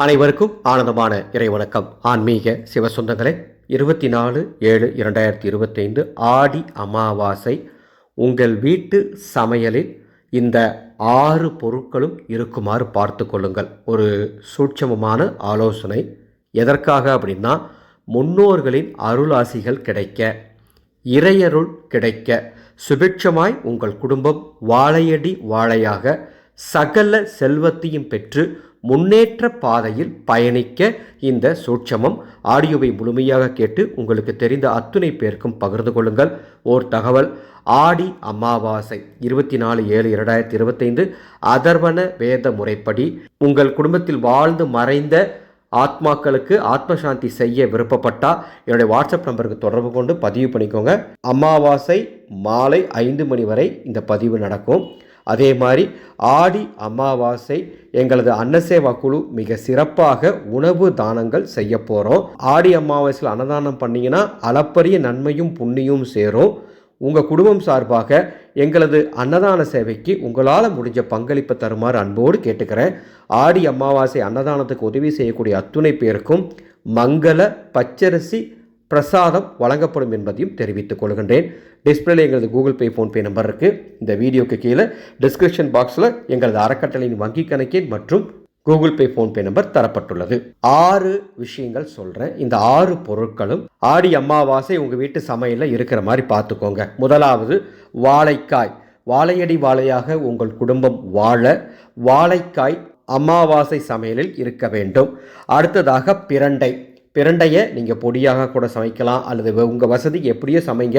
அனைவருக்கும் ஆனந்தமான இறைவணக்கம். ஆன்மீக சிவசொந்தங்களே இருபத்தி நாலு ஏழு இரண்டாயிரத்தி இருபத்தைந்து ஆடி அமாவாசை உங்கள் வீட்டு சமையலில் இந்த ஆறு பொருட்களும் இருக்குமாறு பார்த்து கொள்ளுங்கள். ஒரு சூட்சமமான ஆலோசனை. எதற்காக அப்படின்னா முன்னோர்களின் அருளாசிகள் கிடைக்க இறையருள் கிடைக்க சுபிட்சமாய் உங்கள் குடும்பம் வாழையடி வாழையாக சகல செல்வத்தையும் பெற்று முன்னேற்ற பாதையில் பயணிக்க இந்த சூட்சமம். ஆடியோவை முழுமையாக கேட்டு உங்களுக்கு தெரிந்த அத்துணை பேருக்கும் பகிர்ந்து கொள்ளுங்கள். ஓர் தகவல். ஆடி அமாவாசை இருபத்தி நாலு ஏழு இரண்டாயிரத்தி இருபத்தைந்து அதர்வன வேத முறைப்படி உங்கள் குடும்பத்தில் வாழ்ந்து மறைந்த ஆத்மாக்களுக்கு ஆத்மசாந்தி செய்ய விருப்பப்பட்டால் என்னுடைய வாட்ஸ்அப் நம்பருக்கு தொடர்பு கொண்டு பதிவு பண்ணிக்கோங்க. அமாவாசை மாலை ஐந்து மணி வரை இந்த பதிவு நடக்கும். அதே மாதிரி ஆடி அமாவாசை எங்களது அன்னசேவா குழு மிக சிறப்பாக உணவு தானங்கள் செய்ய போகிறோம் ஆடி அமாவாசையில் அன்னதானம் பண்ணிங்கன்னா அளப்பரிய நன்மையும் புண்ணியும் சேரும். உங்கள் குடும்பம் சார்பாக எங்களது அன்னதான சேவைக்கு உங்களால் முடிஞ்ச பங்களிப்பை தருமாறு அன்போடு கேட்டுக்கிறேன். ஆடி அமாவாசை அன்னதானத்துக்கு உதவி செய்யக்கூடிய அத்துணை பேருக்கும் மங்கள பச்சரிசி பிரசாதம் வழங்கப்படும் என்பதையும் தெரிவித்துக் கொள்கின்றேன். டிஸ்பிளேல எங்களது கூகுள் பே ஃபோன்பே நம்பர் இருக்குது இந்த வீடியோக்கு கீழே டிஸ்கிரிப்ஷன் பாக்ஸில் எங்களது அறக்கட்டளையின் வங்கி கணக்கின் மற்றும் கூகுள் பே ஃபோன்பே நம்பர் தரப்பட்டுள்ளது. ஆறு விஷயங்கள் சொல்கிறேன் இந்த ஆறு பொருட்களும் ஆடி அமாவாசை உங்கள் வீட்டு சமையலில் இருக்கிற மாதிரி பார்த்துக்கோங்க முதலாவது வாழைக்காய். வாழையடி வாழையாக உங்கள் குடும்பம் வாழ வாழைக்காய் அமாவாசை சமையலில் இருக்க வேண்டும். அடுத்ததாக பிரண்டை. பிரண்டையை நீங்கள் பொடியாக கூட சமைக்கலாம் அல்லது உங்கள் வசதிக்கு எப்படியோ சமைங்க.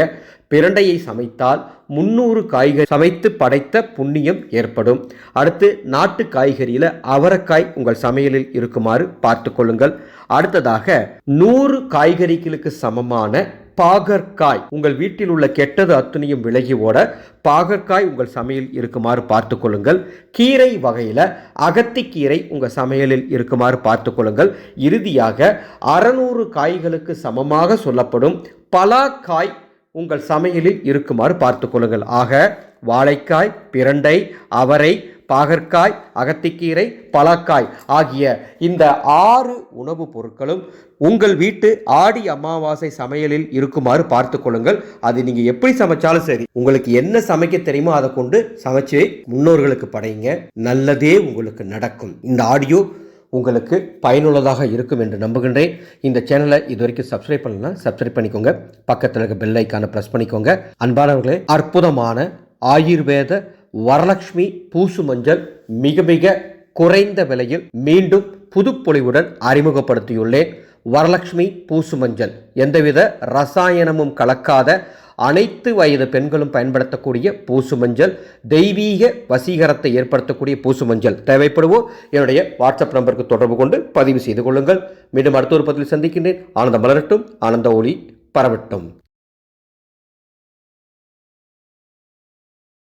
பிரண்டையை சமைத்தால் முந்நூறு காய்கறி சமைத்து படைத்த புண்ணியம் ஏற்படும். அடுத்து நாட்டு காய்கறியில் அவரைக்காய் உங்கள் சமையலில் இருக்குமாறு பார்த்து கொள்ளுங்கள். அடுத்ததாக நூறு காய்கறிகளுக்கு சமமான பாகற்காய். உங்கள் வீட்டில் உள்ள கெட்டது அத்துணையும் விலகி ஓட பாகற்காய் உங்கள் சமையல் இருக்குமாறு பார்த்து கொள்ளுங்கள். கீரை வகையில் அகத்திக்கீரை உங்கள் சமையலில் இருக்குமாறு பார்த்து கொள்ளுங்கள். இறுதியாக அறநூறு காய்களுக்கு சமமாக சொல்லப்படும் பலாக்காய் உங்கள் சமையலில் இருக்குமாறு பார்த்து கொள்ளுங்கள். ஆக வாழைக்காய் பிரண்டை அவரை பாகற்காய் அகத்திக்கீரை பலாக்காய் ஆகிய இந்த ஆறு உணவுப் பொருட்களும் உங்கள் வீட்டு ஆடி அமாவாசை சமையலில் இருக்குமாறு பார்த்து கொள்ளுங்கள். அது நீங்கள் எப்படி சமைச்சாலும் சரி உங்களுக்கு என்ன சமைக்க தெரியுமோ அதை கொண்டு சமைச்சு முன்னோர்களுக்கு படையுங்க. நல்லதே உங்களுக்கு நடக்கும். இந்த ஆடியோ உங்களுக்கு பயனுள்ளதாக இருக்கும் என்று நம்புகின்றேன். இந்த சேனலை இது வரைக்கும் சப்ஸ்கிரைப் பண்ணலன்னா சப்ஸ்கிரைப் பண்ணிக்கோங்க. பக்கத்தில் இருக்க பெல் ஐக்கானை ப்ரெஸ் பண்ணிக்கோங்க. அன்பானவர்களே அற்புதமான ஆயுர்வேத வரலட்சுமி பூசு மஞ்சள் மிக மிக குறைந்த விலையில் மீண்டும் புதுப்பொழிவுடன் அறிமுகப்படுத்தியுள்ளேன். வரலட்சுமி பூசு மஞ்சள். எந்தவித ரசாயனமும் கலக்காத அனைத்து வயது பெண்களும் பயன்படுத்தக்கூடிய பூசு மஞ்சள் தெய்வீக வசீகரத்தை ஏற்படுத்தக்கூடிய பூசு மஞ்சள். தேவைப்படுவோம் என்னுடைய வாட்ஸ்அப் நம்பருக்கு தொடர்பு கொண்டு பதிவு செய்து கொள்ளுங்கள். மீண்டும் அடுத்த ஒரு பதில் சந்திக்கின்றேன். ஆனந்த மலரட்டும். ஆனந்த ஒளி பரவட்டும்.